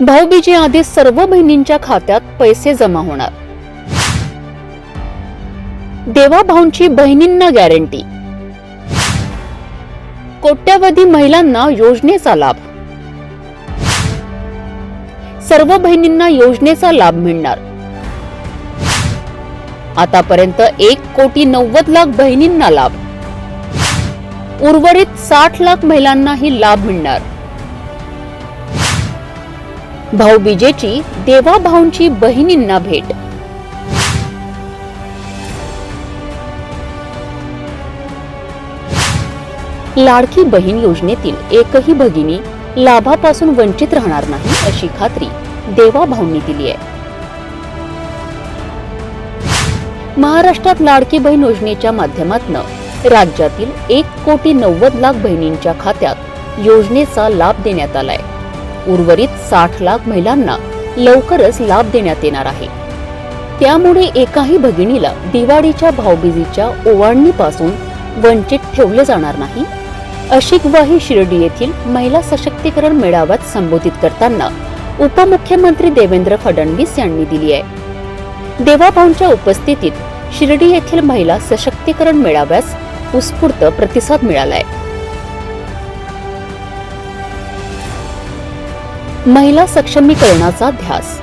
भाऊबीजे आधी सर्व बहिणींच्या खात्यात पैसे जमा होणार. देवा भाऊंची बहिणींना गॅरंटी कोट्यावधी महिलांना योजनेचा लाभ. सर्व बहिणींना योजनेचा लाभ मिळणार. आतापर्यंत एक कोटी नव्वद लाख बहिणींना लाभ. उर्वरित साठ लाख महिलांनाही लाभ मिळणार. भाऊबीजेची देवा भाऊंची बहिणींना भेट. लाडकी बहीण योजनेतील एकही भगिनी लाभापासून वंचित राहणार नाही अशी खात्री देवा भाऊंनी दिली आहे. महाराष्ट्रात लाडकी बहीण योजनेच्या माध्यमातून राज्यातील एक कोटी नव्वद लाख बहिणींच्या खात्यात योजनेचा लाभ देण्यात आलाय. उर्वरित साठ लाख महिलांना लवकरच लाभ देण्यात येणार आहे. त्यामुळे एकाही भगिनीला दिवाळीच्या भाऊबीजीच्या ओवाळणीपासून वंचित ठेवले जाणार नाही. अशी ग्वाही शिर्डी येथील महिला सशक्तीकरण मेळाव्यात संबोधित करताना उपमुख्यमंत्री देवेंद्र फडणवीस यांनी दिली आहे. देवाभाऊंच्या उपस्थितीत शिर्डी येथील महिला सशक्तीकरण मेळाव्यास उत्स्फूर्त प्रतिसाद मिळालाय. महिला सक्षमीकरणाचा ध्यास